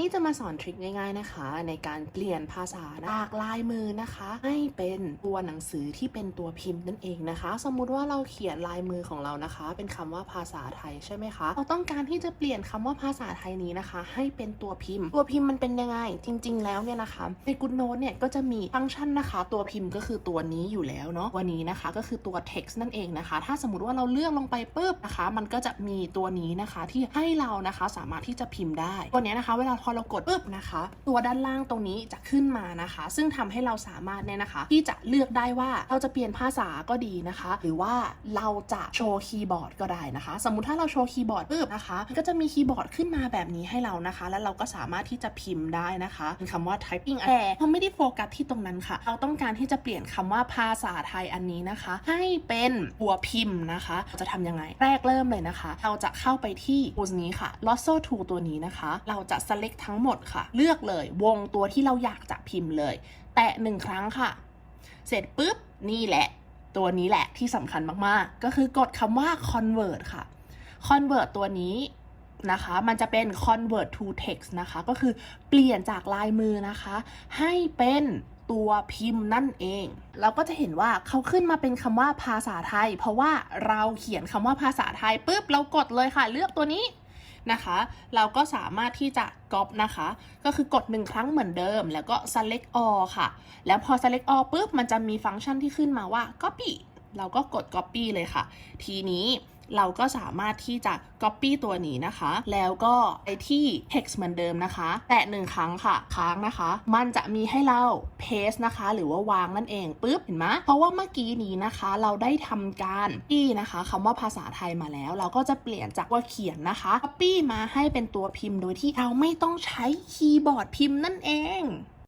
นี้จะมาสอนทริคง่ายๆนะคะ ในการเปลี่ยนภาษาจากลายมือนะคะ ให้เป็นตัวหนังสือที่เป็นตัวพิมพ์นั่นเองนะคะ สมมุติว่าเราเขียนลายมือของเรานะคะ เป็นคำว่าภาษาไทยใช่ไหมคะเราต้องการที่จะเปลี่ยนคำว่าภาษาไทยนี้นะคะ ให้เป็นตัวพิมพ์ ตัวพิมพ์มันเป็นยังไง จริง ๆ แล้วเนี่ยนะคะใน Good Note เนี่ยก็จะมีฟังก์ชันนะคะ ตัวพิมพ์ก็คือตัวนี้อยู่แล้วเนาะวันนี้นะคะ ก็คือตัว text นั่นเองนะคะ ถ้าสมมติว่าเราเลือกลงไปปุ๊บนะคะ มันก็จะมีตัวนี้นะคะที่ให้เรานะคะสามารถที่จะพิมพ์ได้ตัวเนี้ยนะคะ เวลาพออเรากดปุ๊บนะคะ ตัวด้านล่างตรงนี้จะขึ้นมานะคะ ซึ่งทำให้เราสามารถเนี่ยนะคะ ที่จะเลือกได้ว่าเราจะเปลี่ยนภาษาก็ดีนะคะ หรือว่าเราจะโชว์คีย์บอร์ดก็ได้นะคะ สมมุติถ้าเราโชว์คีย์บอร์ดปุ๊บนะคะก็จะมีคีย์บอร์ดขึ้นมาแบบนี้ให้เรานะคะ แล้วเราก็สามารถที่จะพิมพ์ได้นะคะเป็นคำว่า typing แต่เราไม่ได้โฟกัสที่ตรงนั้นค่ะ เราต้องการที่จะเปลี่ยนคำว่าภาษาไทยอันนี้นะคะ ให้เป็นตัวพิมพ์นะคะ จะทำยังไง แรกเริ่มเลยนะคะ เราจะเข้าไปที่ tools นี้ค่ะ Lasso Tool ตัวนี้นะคะ เราจะ select ทั้งหมดค่ะ เลือกเลยวงตัวที่เราอยากจะพิมพ์เลย แตะหนึ่งครั้งค่ะ เสร็จปุ๊บนี่แหละ ตัวนี้แหละที่สำคัญมากๆ ก็คือกดคำว่า convert ค่ะ convert ตัวนี้นะคะ มันจะเป็น convert to text นะคะ ก็คือเปลี่ยนจากลายมือนะคะ ให้เป็นตัวพิมพ์นั่นเอง เราก็จะเห็นว่าเขาขึ้นมาเป็นคำว่าภาษาไทย เพราะว่าเราเขียนคำว่าภาษาไทยปุ๊บเรากดเลยค่ะ เลือกตัวนี้ นะคะ เราก็สามารถที่จะก๊อปนะคะ ก็คือกดหนึ่งครั้งเหมือนเดิม แล้วก็ select all ค่ะ แล้วพอ select all ปุ๊บมันจะมีฟังก์ชันที่ขึ้นมาว่า copy เราก็กด copy เลยค่ะ ทีนี้ เราก็สามารถที่จะ copy ตัวนี้นะคะ แล้วก็ไปที่ text เหมือนเดิมนะคะ แตะหนึ่งครั้งค่ะ ค้างนะคะ มันจะมีให้เรา paste นะคะ หรือว่าวางนั่นเองปุ๊บเห็นไหมเพราะว่าเมื่อกี้นี้นะคะ เราได้ทำการที่นะคะคำว่าภาษาไทยมาแล้ว เราก็จะเปลี่ยนจากว่าเขียนนะคะ copy มาให้เป็นตัวพิมพ์โดยที่เราไม่ต้องใช้คีย์บอร์ดพิมพ์นั่นเอง